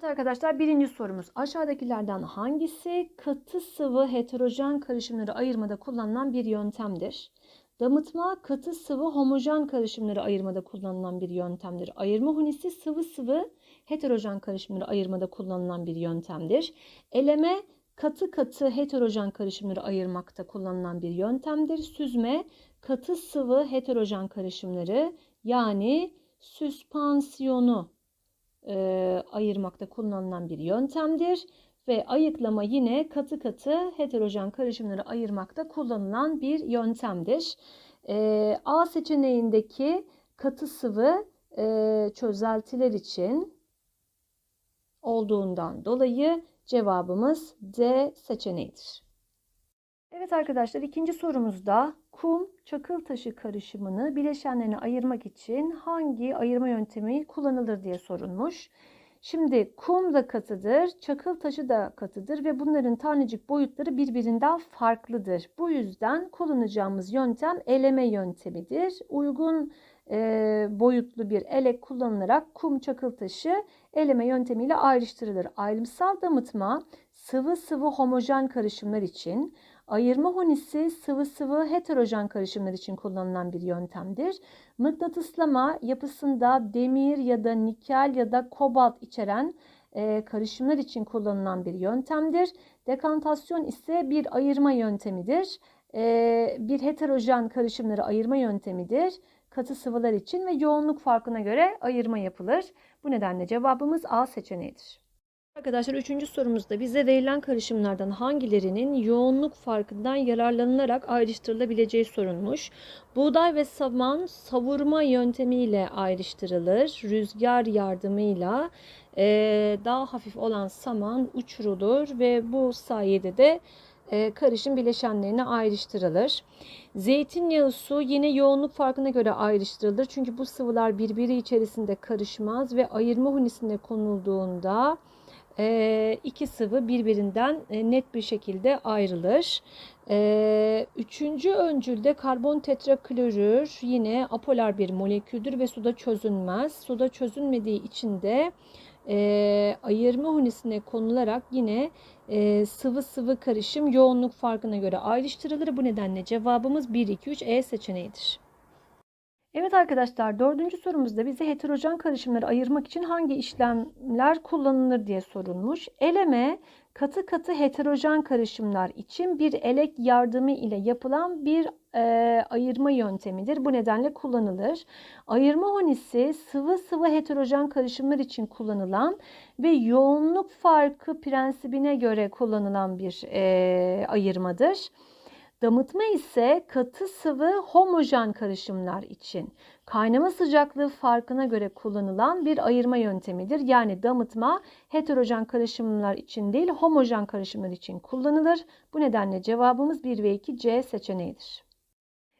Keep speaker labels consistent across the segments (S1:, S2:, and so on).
S1: Evet arkadaşlar birinci sorumuz aşağıdakilerden hangisi katı sıvı heterojen karışımları ayırmada kullanılan bir yöntemdir? Damıtma katı sıvı homojen karışımları ayırmada kullanılan bir yöntemdir. Ayırma hunisi sıvı sıvı heterojen karışımları ayırmada kullanılan bir yöntemdir. Eleme katı katı heterojen karışımları ayırmakta kullanılan bir yöntemdir. Süzme katı sıvı heterojen karışımları yani süspansiyonu e, ayırmakta kullanılan bir yöntemdir. Ve ayıklama yine katı katı heterojen karışımları ayırmakta kullanılan bir yöntemdir. E, A seçeneğindeki katı sıvı e, çözeltiler için olduğundan dolayı cevabımız D seçeneğidir. Evet arkadaşlar ikinci sorumuzda kum çakıl taşı karışımını bileşenlerine ayırmak için hangi ayırma yöntemi kullanılır diye sorulmuş. Şimdi kum da katıdır, çakıl taşı da katıdır ve bunların tanecik boyutları birbirinden farklıdır. Bu yüzden kullanacağımız yöntem eleme yöntemidir. Uygun e, boyutlu bir elek kullanılarak kum çakıl taşı eleme yöntemiyle ayrıştırılır. Ayrımsal damıtma sıvı sıvı homojen karışımlar için Ayırma hunisi sıvı sıvı heterojen karışımlar için kullanılan bir yöntemdir. Mıknatıslama yapısında demir ya da nikel ya da kobalt içeren e, karışımlar için kullanılan bir yöntemdir. Dekantasyon ise bir ayırma yöntemidir. E, bir heterojen karışımları ayırma yöntemidir. Katı sıvılar için ve yoğunluk farkına göre ayırma yapılır. Bu nedenle cevabımız A seçeneğidir. Arkadaşlar üçüncü sorumuzda bize verilen karışımlardan hangilerinin yoğunluk farkından yararlanılarak ayrıştırılabileceği sorulmuş. Buğday ve saman savurma yöntemiyle ayrıştırılır. Rüzgar yardımıyla e, daha hafif olan saman uçurulur ve bu sayede de e, karışım bileşenlerine ayrıştırılır. Zeytinyağı su yine yoğunluk farkına göre ayrıştırılır. Çünkü bu sıvılar birbiri içerisinde karışmaz ve ayırma hunisine konulduğunda e, iki sıvı birbirinden e, net bir şekilde ayrılır. E, üçüncü öncülde karbon tetraklorür yine apolar bir moleküldür ve suda çözünmez. Suda çözünmediği için de e, ayırma hunisine konularak yine e, sıvı sıvı karışım yoğunluk farkına göre ayrıştırılır. Bu nedenle cevabımız 1, 2, 3 E seçeneğidir. Evet arkadaşlar dördüncü sorumuzda bize heterojen karışımları ayırmak için hangi işlemler kullanılır diye sorulmuş. Eleme katı katı heterojen karışımlar için bir elek yardımı ile yapılan bir e, ayırma yöntemidir. Bu nedenle kullanılır. Ayırma honisi sıvı sıvı heterojen karışımlar için kullanılan ve yoğunluk farkı prensibine göre kullanılan bir e, ayırmadır. Damıtma ise katı sıvı homojen karışımlar için kaynama sıcaklığı farkına göre kullanılan bir ayırma yöntemidir. Yani damıtma heterojen karışımlar için değil homojen karışımlar için kullanılır. Bu nedenle cevabımız 1 ve 2 C seçeneğidir.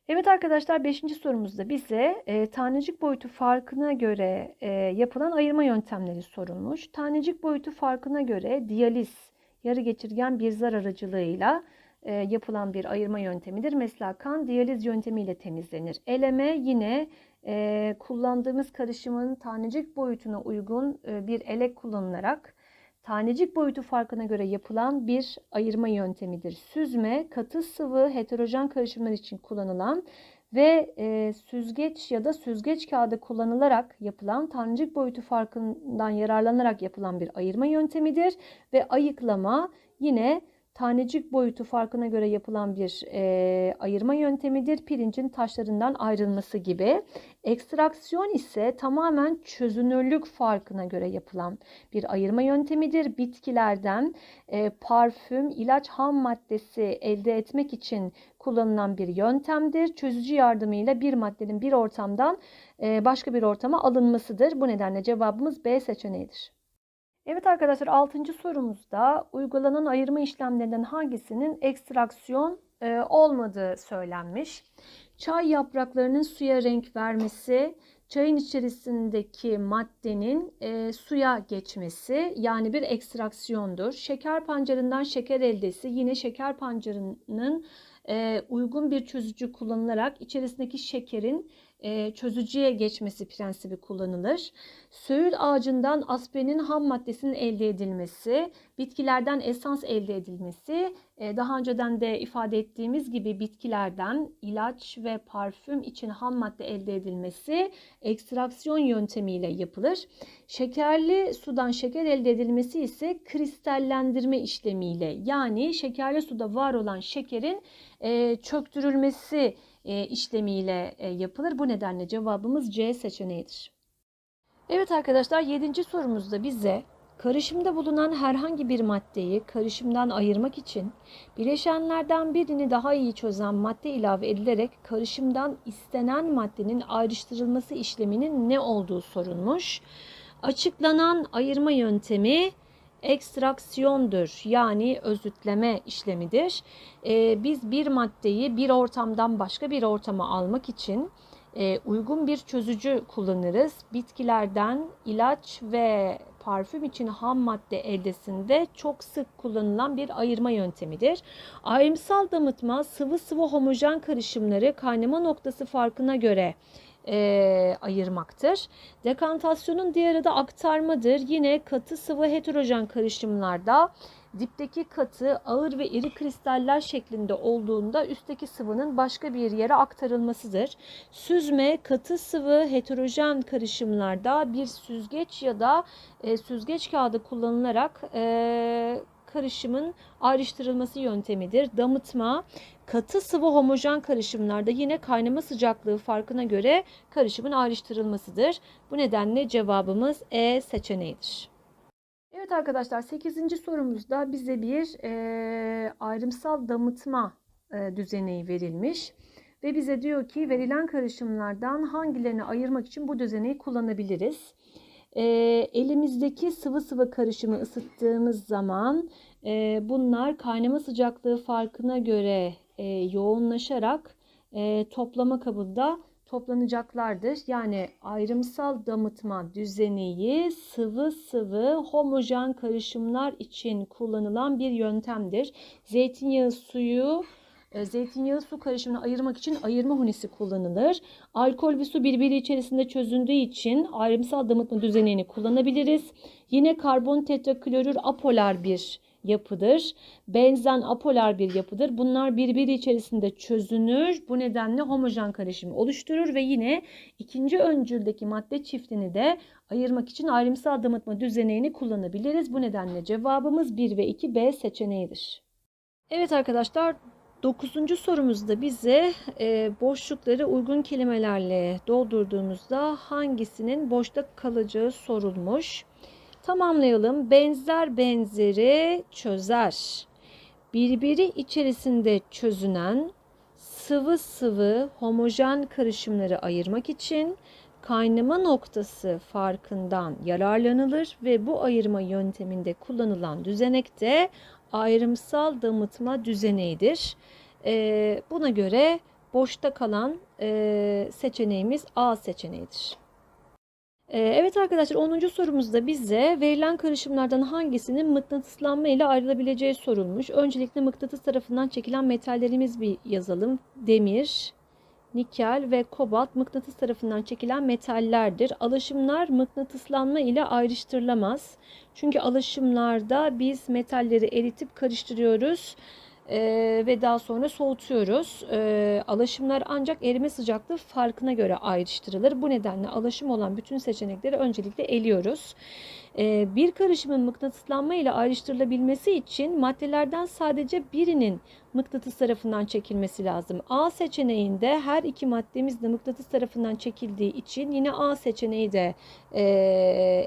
S1: Evet arkadaşlar 5. sorumuzda bize e, tanecik boyutu farkına göre e, yapılan ayırma yöntemleri sorulmuş. Tanecik boyutu farkına göre diyaliz yarı geçirgen bir zar aracılığıyla e, yapılan bir ayırma yöntemidir. Mesela kan diyaliz yöntemiyle temizlenir. Eleme yine e, kullandığımız karışımın tanecik boyutuna uygun e, bir elek kullanılarak tanecik boyutu farkına göre yapılan bir ayırma yöntemidir. Süzme katı sıvı heterojen karışımlar için kullanılan ve e, süzgeç ya da süzgeç kağıdı kullanılarak yapılan tanecik boyutu farkından yararlanarak yapılan bir ayırma yöntemidir ve ayıklama yine tanecik boyutu farkına göre yapılan bir e, ayırma yöntemidir. Pirincin taşlarından ayrılması gibi. Ekstraksiyon ise tamamen çözünürlük farkına göre yapılan bir ayırma yöntemidir. Bitkilerden e, parfüm, ilaç ham maddesi elde etmek için kullanılan bir yöntemdir. Çözücü yardımıyla bir maddenin bir ortamdan e, başka bir ortama alınmasıdır. Bu nedenle cevabımız B seçeneğidir. Evet arkadaşlar 6. sorumuzda uygulanan ayırma işlemlerinden hangisinin ekstraksiyon e, olmadığı söylenmiş. Çay yapraklarının suya renk vermesi, çayın içerisindeki maddenin e, suya geçmesi yani bir ekstraksiyondur. Şeker pancarından şeker eldesi yine şeker pancarının e, uygun bir çözücü kullanılarak içerisindeki şekerin e, çözücüye geçmesi prensibi kullanılır. Söğüt ağacından aspirinin ham maddesinin elde edilmesi, bitkilerden esans elde edilmesi, daha önceden de ifade ettiğimiz gibi bitkilerden ilaç ve parfüm için ham madde elde edilmesi ekstraksiyon yöntemiyle yapılır. Şekerli sudan şeker elde edilmesi ise kristallendirme işlemiyle yani şekerli suda var olan şekerin e, çöktürülmesi e, işlemiyle e, yapılır. Bu nedenle cevabımız C seçeneğidir. Evet arkadaşlar 7. sorumuzda bize karışımda bulunan herhangi bir maddeyi karışımdan ayırmak için bileşenlerden birini daha iyi çözen madde ilave edilerek karışımdan istenen maddenin ayrıştırılması işleminin ne olduğu sorulmuş. Açıklanan ayırma yöntemi ekstraksiyondur yani özütleme işlemidir. Ee, biz bir maddeyi bir ortamdan başka bir ortama almak için e, uygun bir çözücü kullanırız. Bitkilerden ilaç ve parfüm için ham madde eldesinde çok sık kullanılan bir ayırma yöntemidir. Ayrımsal damıtma sıvı sıvı homojen karışımları kaynama noktası farkına göre e, ayırmaktır. Dekantasyonun diğer adı aktarmadır. Yine katı sıvı heterojen karışımlarda dipteki katı ağır ve iri kristaller şeklinde olduğunda üstteki sıvının başka bir yere aktarılmasıdır. Süzme katı sıvı heterojen karışımlarda bir süzgeç ya da e, süzgeç kağıdı kullanılarak e, karışımın ayrıştırılması yöntemidir. Damıtma katı sıvı homojen karışımlarda yine kaynama sıcaklığı farkına göre karışımın ayrıştırılmasıdır. Bu nedenle cevabımız E seçeneğidir. Evet arkadaşlar 8. sorumuzda bize bir e, ayrımsal damıtma e, düzeneği verilmiş. Ve bize diyor ki verilen karışımlardan hangilerini ayırmak için bu düzeneği kullanabiliriz. E, elimizdeki sıvı sıvı karışımı ısıttığımız zaman e, bunlar kaynama sıcaklığı farkına göre e, yoğunlaşarak e, toplama kabında toplanacaklardır. Yani ayrımsal damıtma düzeneği sıvı sıvı homojen karışımlar için kullanılan bir yöntemdir. Zeytinyağı suyu e, Zeytinyağı su karışımını ayırmak için ayırma hunisi kullanılır. Alkol ve su birbiri içerisinde çözündüğü için ayrımsal damıtma düzenini kullanabiliriz. Yine karbon tetraklorür apolar bir yapıdır. Benzen apolar bir yapıdır. Bunlar birbiri içerisinde çözünür. Bu nedenle homojen karışım oluşturur ve yine ikinci öncüldeki madde çiftini de ayırmak için ayrımsal damıtma düzenini kullanabiliriz. Bu nedenle cevabımız 1 ve 2 B seçeneğidir. Evet arkadaşlar 9. sorumuzda bize e, boşlukları uygun kelimelerle doldurduğumuzda hangisinin boşta kalacağı sorulmuş. Tamamlayalım. Benzer benzeri çözer. Birbiri içerisinde çözünen sıvı sıvı homojen karışımları ayırmak için kaynama noktası farkından yararlanılır ve bu ayırma yönteminde kullanılan düzenek de ayrımsal damıtma düzeneğidir. Ee, buna göre boşta kalan e, seçeneğimiz A seçeneğidir. Ee, evet arkadaşlar 10. sorumuzda bize verilen karışımlardan hangisinin mıknatıslanma ile ayrılabileceği sorulmuş. Öncelikle mıknatıs tarafından çekilen metallerimiz bir yazalım. Demir, nikel ve kobalt mıknatıs tarafından çekilen metallerdir. Alaşımlar mıknatıslanma ile ayrıştırılamaz. Çünkü alaşımlarda biz metalleri eritip karıştırıyoruz e, ve daha sonra soğutuyoruz. E, alaşımlar ancak erime sıcaklığı farkına göre ayrıştırılır. Bu nedenle alaşım olan bütün seçenekleri öncelikle eliyoruz. E, bir karışımın mıknatıslanma ile ayrıştırılabilmesi için maddelerden sadece birinin mıknatıs tarafından çekilmesi lazım. A seçeneğinde her iki maddemiz de mıknatıs tarafından çekildiği için yine A seçeneği de e,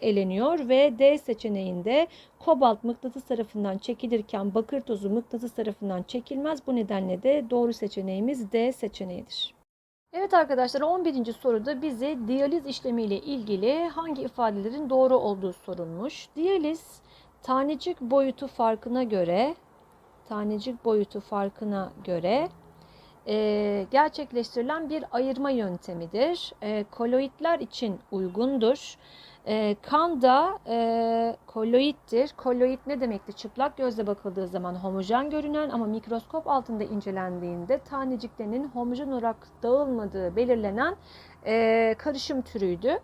S1: eleniyor ve D seçeneğinde kobalt mıknatıs tarafından çekilirken bakır tozu mıknatıs tarafından çekilmez. Bu nedenle de doğru seçeneğimiz D seçeneğidir. Evet arkadaşlar 11. soruda bize diyaliz işlemiyle ilgili hangi ifadelerin doğru olduğu sorulmuş. Diyaliz tanecik boyutu farkına göre tanecik boyutu farkına göre e, gerçekleştirilen bir ayırma yöntemidir. E, koloidler için uygundur. E, kan da e, koloittir. Koloid ne demekti? Çıplak gözle bakıldığı zaman homojen görünen ama mikroskop altında incelendiğinde taneciklerinin homojen olarak dağılmadığı belirlenen e, karışım türüydü.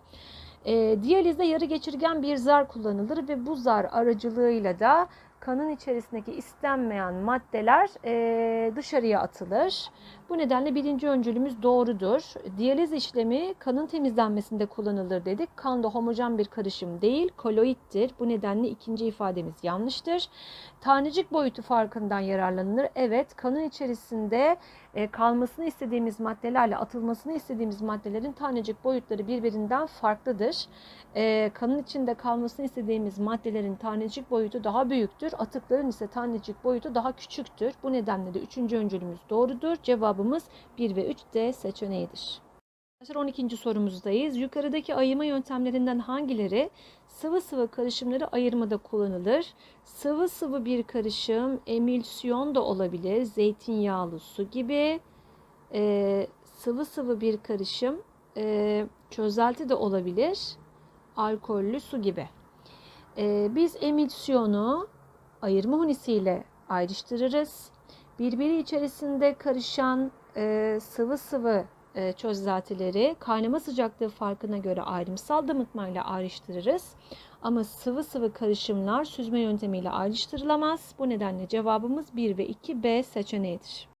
S1: E, diyalizde yarı geçirgen bir zar kullanılır ve bu zar aracılığıyla da kanın içerisindeki istenmeyen maddeler e, dışarıya atılır. Bu nedenle birinci öncülümüz doğrudur. Diyaliz işlemi kanın temizlenmesinde kullanılır dedik. Kan da homojen bir karışım değil, koloittir. Bu nedenle ikinci ifademiz yanlıştır. Tanecik boyutu farkından yararlanılır. Evet, kanın içerisinde kalmasını istediğimiz maddelerle atılmasını istediğimiz maddelerin tanecik boyutları birbirinden farklıdır. E, kanın içinde kalmasını istediğimiz maddelerin tanecik boyutu daha büyüktür. Atıkların ise tanecik boyutu daha küçüktür. Bu nedenle de üçüncü öncülümüz doğrudur. Cevabımız 1 ve 3 D seçeneğidir. Arkadaşlar 12. sorumuzdayız. Yukarıdaki ayırma yöntemlerinden hangileri sıvı sıvı karışımları ayırmada kullanılır? Sıvı sıvı bir karışım emülsiyon da olabilir. Zeytinyağlı su gibi. Ee, sıvı sıvı bir karışım e, çözelti de olabilir. Alkollü su gibi. Ee, biz emülsiyonu ayırma hunisiyle ayrıştırırız. Birbiri içerisinde karışan e, sıvı sıvı çözeltileri kaynama sıcaklığı farkına göre ayrımsal damıtmayla ayrıştırırız. Ama sıvı sıvı karışımlar süzme yöntemiyle ayrıştırılamaz. Bu nedenle cevabımız 1 ve 2 B seçeneğidir.